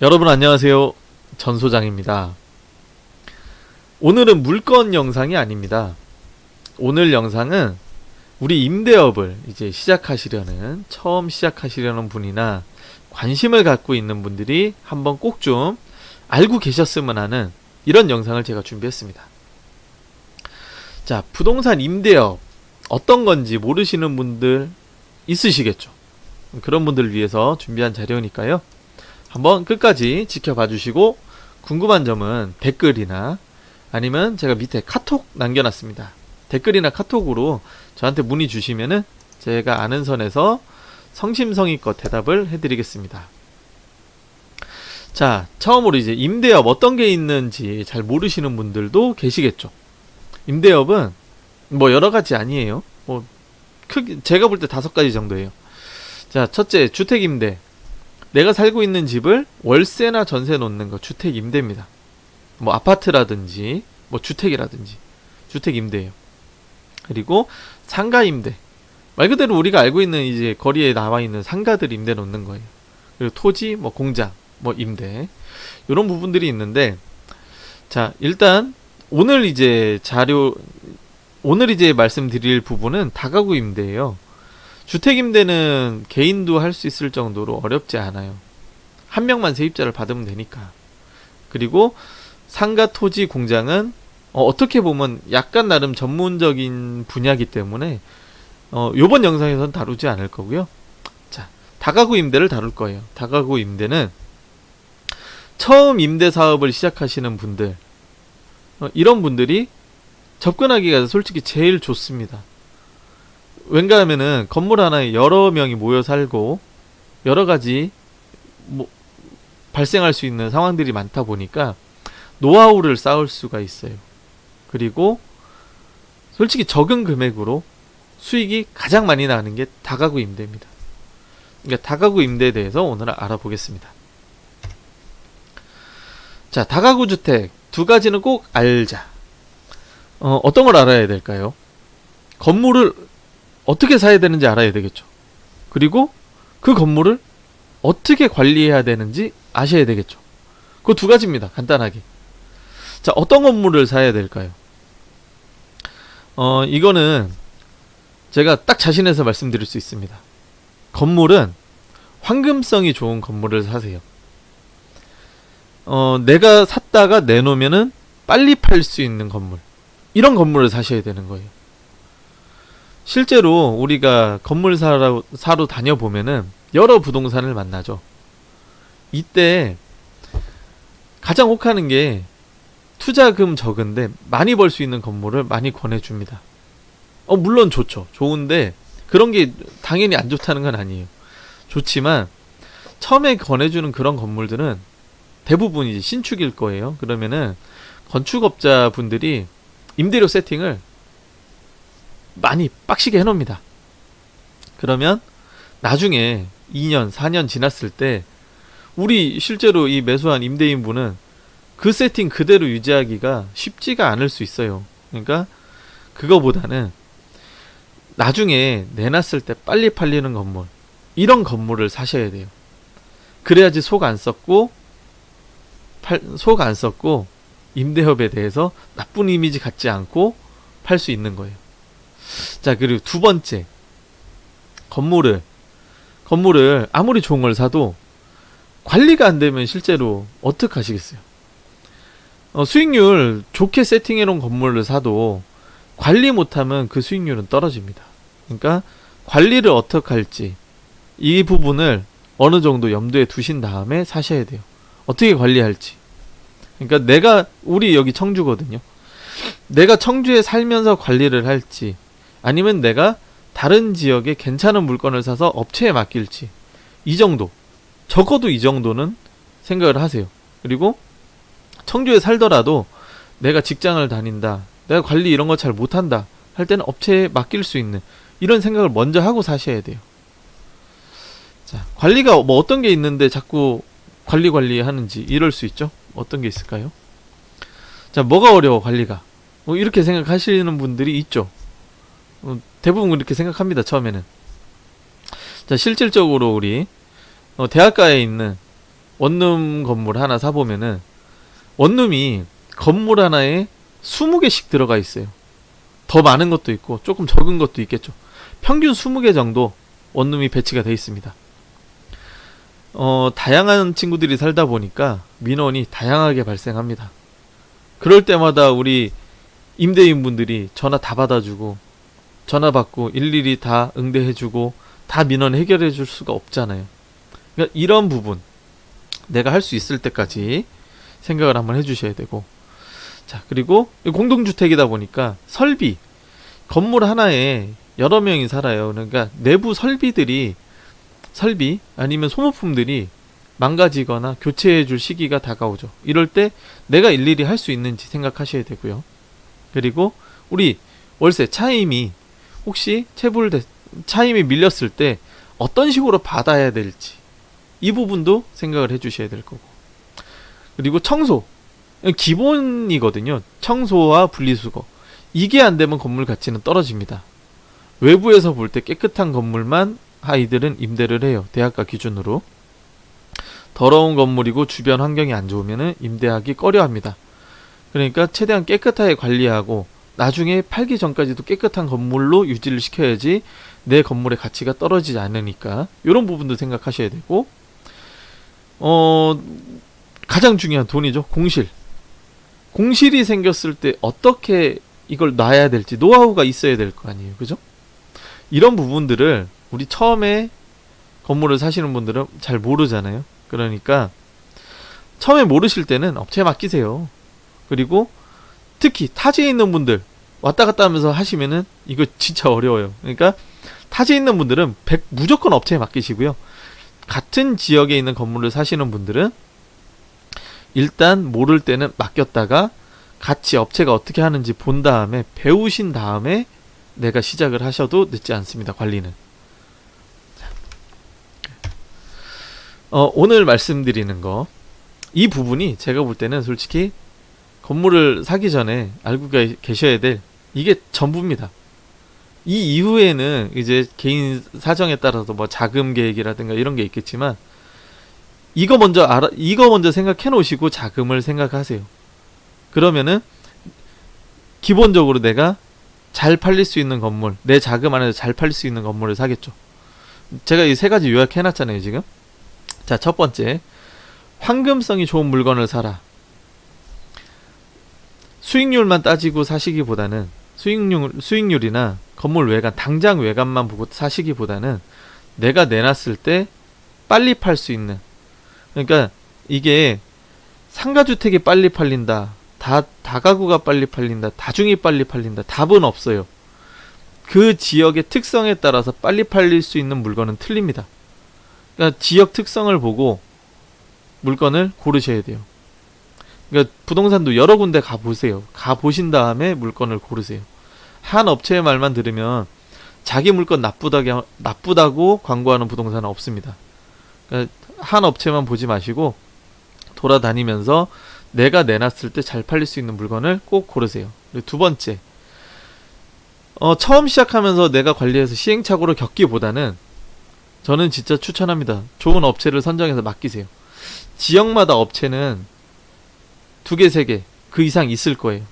여러분 안녕하세요. 전 소장입니다. 오늘은 물건 영상이 아닙니다. 오늘 영상은 우리 임대업을 이제 시작하시려는 처음 시작하시려는 분이나 관심을 갖고 있는 분들이 한번 꼭 좀 알고 계셨으면 하는 이런 영상을 제가 준비했습니다. 자, 부동산 임대업 어떤 건지 모르시는 분들 있으시겠죠. 그런 분들을 위해서 준비한 자료니까요. 한번 끝까지 지켜봐 주시고 궁금한 점은 댓글이나 아니면 제가 밑에 카톡 남겨놨습니다. 댓글이나 카톡으로 저한테 문의 주시면은 제가 아는 선에서 성심성의껏 대답을 해드리겠습니다. 자, 처음으로 이제 임대업 어떤 게 있는지 잘 모르시는 분들도 계시겠죠. 임대업은 뭐 여러 가지 아니에요. 뭐 크게 제가 볼 때 다섯 가지 정도예요. 자, 첫째 주택 임대. 내가 살고 있는 집을 월세나 전세 놓는 거 주택 임대입니다. 뭐 아파트라든지 뭐 주택이라든지 주택 임대예요. 그리고 상가 임대. 말 그대로 우리가 알고 있는 이제 거리에 나와 있는 상가들 임대 놓는 거예요. 그리고 토지, 뭐 공장, 뭐 임대. 이런 부분들이 있는데 자, 일단 오늘 이제 자료 오늘 이제 말씀드릴 부분은 다가구 임대예요. 주택 임대는 개인도 할 수 있을 정도로 어렵지 않아요. 한 명만 세입자를 받으면 되니까. 그리고 상가 토지 공장은 어, 떻게 보면 약간 나름 전문적인 분야기 때문에 어, 요번 영상에서는 다루지 않을 거고요. 자, 다가구 임대를 다룰 거예요. 다가구 임대는 처음 임대 사업을 시작하시는 분들 어, 이런 분들이 접근하기가 솔직히 제일 좋습니다. 왠가 하면은 건물 하나에 여러 명이 모여 살고 여러 가지 뭐 발생할 수 있는 상황들이 많다 보니까 노하우를 쌓을 수가 있어요. 그리고 솔직히 적은 금액으로 수익이 가장 많이 나는 게 다가구 임대입니다. 그러니까 다가구 임대에 대해서 오늘 알아보겠습니다. 자, 다가구 주택 두 가지는 꼭 알자. 어, 어떤 걸 알아야 될까요? 건물을 어떻게 사야 되는지 알아야 되겠죠. 그리고 그 건물을 어떻게 관리해야 되는지 아셔야 되겠죠. 그 두 가지입니다. 간단하게. 자, 어떤 건물을 사야 될까요? 어, 이거는 제가 딱 자신해서 말씀드릴 수 있습니다. 건물은 황금성이 좋은 건물을 사세요. 어, 내가 샀다가 내놓으면은 빨리 팔 수 있는 건물. 이런 건물을 사셔야 되는 거예요. 실제로 우리가 건물 사러, 사러 다녀보면은 여러 부동산을 만나죠. 이때 가장 혹하는 게 투자금 적은데 많이 벌 수 있는 건물을 많이 권해줍니다. 어, 물론 좋죠. 좋은데 그런 게 당연히 안 좋다는 건 아니에요. 좋지만 처음에 권해주는 그런 건물들은 대부분 이제 신축일 거예요. 그러면은 건축업자 분들이 임대료 세팅을 많이 빡시게 해놓습니다. 그러면 나중에 2년, 4년 지났을 때 우리 실제로 이 매수한 임대인분은 그 세팅 그대로 유지하기가 쉽지가 않을 수 있어요. 그러니까 그거보다는 나중에 내놨을 때 빨리 팔리는 건물 이런 건물을 사셔야 돼요. 그래야지 속 안 썩고 속 안 썩고 임대업에 대해서 나쁜 이미지 갖지 않고 팔 수 있는 거예요. 자, 그리고 두 번째. 건물을, 건물을 아무리 좋은 걸 사도 관리가 안 되면 실제로 어떻게 하시겠어요? 어, 수익률 좋게 세팅해 놓은 건물을 사도 관리 못하면 그 수익률은 떨어집니다. 그러니까 관리를 어떻게 할지 이 부분을 어느 정도 염두에 두신 다음에 사셔야 돼요. 어떻게 관리할지. 그러니까 내가 우리 여기 청주거든요. 내가 청주에 살면서 관리를 할지 아니면 내가 다른 지역에 괜찮은 물건을 사서 업체에 맡길지 이 정도 적어도 이 정도는 생각을 하세요. 그리고 청주에 살더라도 내가 직장을 다닌다. 내가 관리 이런 거 잘 못한다. 할 때는 업체에 맡길 수 있는 이런 생각을 먼저 하고 사셔야 돼요. 자, 관리가 뭐 어떤 게 있는데 자꾸 관리 관리 하는지 이럴 수 있죠? 어떤 게 있을까요? 자, 뭐가 어려워 관리가? 뭐 이렇게 생각하시는 분들이 있죠. 어, 대부분 그렇게 생각합니다. 처음에는. 자, 실질적으로 우리 어, 대학가에 있는 원룸 건물 하나 사보면은 원룸이 건물 하나에 20개씩 들어가 있어요. 더 많은 것도 있고 조금 적은 것도 있겠죠. 평균 20개 정도 원룸이 배치가 되어 있습니다. 어, 다양한 친구들이 살다 보니까 민원이 다양하게 발생합니다. 그럴 때마다 우리 임대인분들이 전화 다 받아주고 전화 받고 일일이 다 응대해주고 다 민원 해결해 줄 수가 없잖아요. 그러니까 이런 부분 내가 할 수 있을 때까지 생각을 한번 해주셔야 되고 자 그리고 공동주택이다 보니까 설비 건물 하나에 여러 명이 살아요. 그러니까 내부 설비들이 설비 아니면 소모품들이 망가지거나 교체해 줄 시기가 다가오죠. 이럴 때 내가 일일이 할 수 있는지 생각하셔야 되고요. 그리고 우리 월세 차임이 혹시 체불 차임이 밀렸을 때 어떤 식으로 받아야 될지 이 부분도 생각을 해 주셔야 될 거고. 그리고 청소 기본이거든요. 청소와 분리수거. 이게 안 되면 건물 가치는 떨어집니다. 외부에서 볼 때 깨끗한 건물만 아이들은 임대를 해요. 대학가 기준으로. 더러운 건물이고 주변 환경이 안 좋으면 임대하기 꺼려 합니다. 그러니까 최대한 깨끗하게 관리하고 나중에 팔기 전까지도 깨끗한 건물로 유지를 시켜야지 내 건물의 가치가 떨어지지 않으니까. 이런 부분도 생각하셔야 되고. 어 가장 중요한 돈이죠. 공실. 공실이 생겼을 때 어떻게 이걸 놔야 될지 노하우가 있어야 될 거 아니에요. 그죠? 이런 부분들을 우리 처음에 건물을 사시는 분들은 잘 모르잖아요. 그러니까 처음에 모르실 때는 업체에 맡기세요. 그리고 특히 타지에 있는 분들 왔다 갔다 하면서 하시면은 이거 진짜 어려워요. 그러니까 타지에 있는 분들은 100 무조건 업체에 맡기시고요. 같은 지역에 있는 건물을 사시는 분들은 일단 모를 때는 맡겼다가 같이 업체가 어떻게 하는지 본 다음에 배우신 다음에 내가 시작을 하셔도 늦지 않습니다. 관리는. 어, 오늘 말씀드리는 거 이 부분이 제가 볼 때는 솔직히 건물을 사기 전에 알고 계- 계셔야 될 이게 전부입니다. 이 이후에는 이제 개인 사정에 따라서 뭐 자금 계획이라든가 이런 게 있겠지만 이거 먼저 알아 이거 먼저 생각해 놓으시고 자금을 생각하세요. 그러면은 기본적으로 내가 잘 팔릴 수 있는 건물, 내 자금 안에서 잘 팔릴 수 있는 건물을 사겠죠. 제가 이 세 가지 요약해 놨잖아요, 지금. 자, 첫 번째. 황금성이 좋은 물건을 사라. 수익률만 따지고 사시기보다는 수익률 수익률이나 건물 외관 당장 외관만 보고 사시기보다는 내가 내놨을 때 빨리 팔 수 있는. 그러니까 이게 상가주택이 빨리 팔린다 다 다가구가 빨리 팔린다 다중이 빨리 팔린다 답은 없어요. 그 지역의 특성에 따라서 빨리 팔릴 수 있는 물건은 틀립니다. 그러니까 지역 특성을 보고 물건을 고르셔야 돼요 그러니까 부동산도 여러 군데 가 보세요. 가 보신 다음에 물건을 고르세요. 한 업체의 말만 들으면 자기 물건 나쁘다고 나쁘다고 광고하는 부동산은 없습니다. 그러니까 한 업체만 보지 마시고 돌아다니면서 내가 내놨을 때 잘 팔릴 수 있는 물건을 꼭 고르세요. 그리고 두 번째, 어, 처음 시작하면서 내가 관리해서 시행착오를 겪기보다는 저는 진짜 추천합니다. 좋은 업체를 선정해서 맡기세요. 지역마다 업체는 두 개, 세 개, 그 이상 있을 거예요.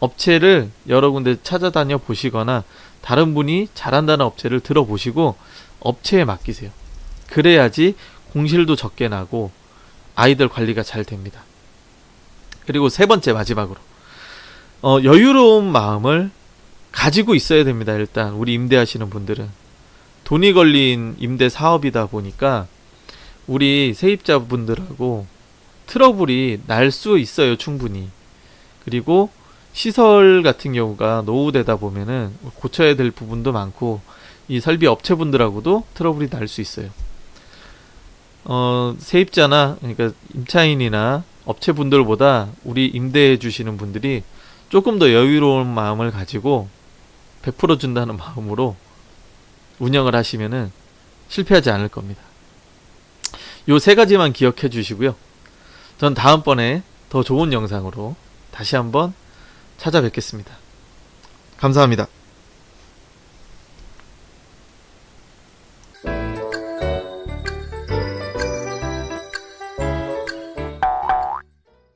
업체를 여러 군데 찾아다녀 보시거나 다른 분이 잘한다는 업체를 들어보시고 업체에 맡기세요. 그래야지 공실도 적게 나고 아이들 관리가 잘 됩니다. 그리고 세 번째 마지막으로 어, 여유로운 마음을 가지고 있어야 됩니다. 일단 우리 임대하시는 분들은 돈이 걸린 임대 사업이다 보니까 우리 세입자분들하고 트러블이 날 수 있어요, 충분히. 그리고 시설 같은 경우가 노후되다 보면은 고쳐야 될 부분도 많고 이 설비 업체분들하고도 트러블이 날 수 있어요. 어, 세입자나 그러니까 임차인이나 업체분들보다 우리 임대해 주시는 분들이 조금 더 여유로운 마음을 가지고 베풀어 준다는 마음으로 운영을 하시면은 실패하지 않을 겁니다. 요 세 가지만 기억해 주시고요. 전 다음번에 더 좋은 영상으로 다시 한번 찾아뵙겠습니다. 감사합니다.